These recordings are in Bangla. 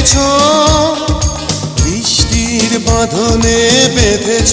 এনেছ বৃষ্টির বাঁধনে বেঁধেছ।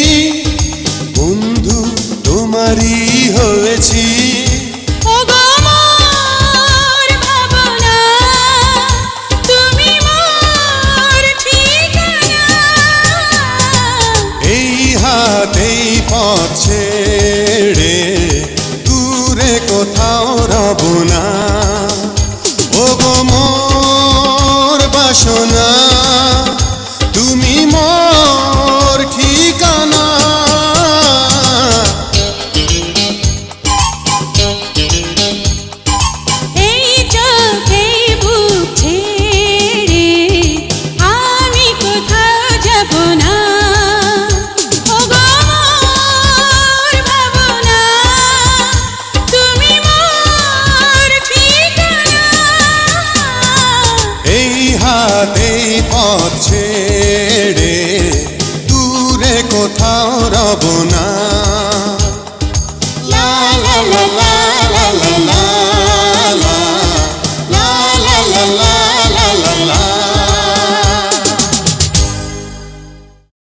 ছেড়ে দূরে কোথাও রব না। ও মোর বাসনা। কোথাও রব না। লা লা লা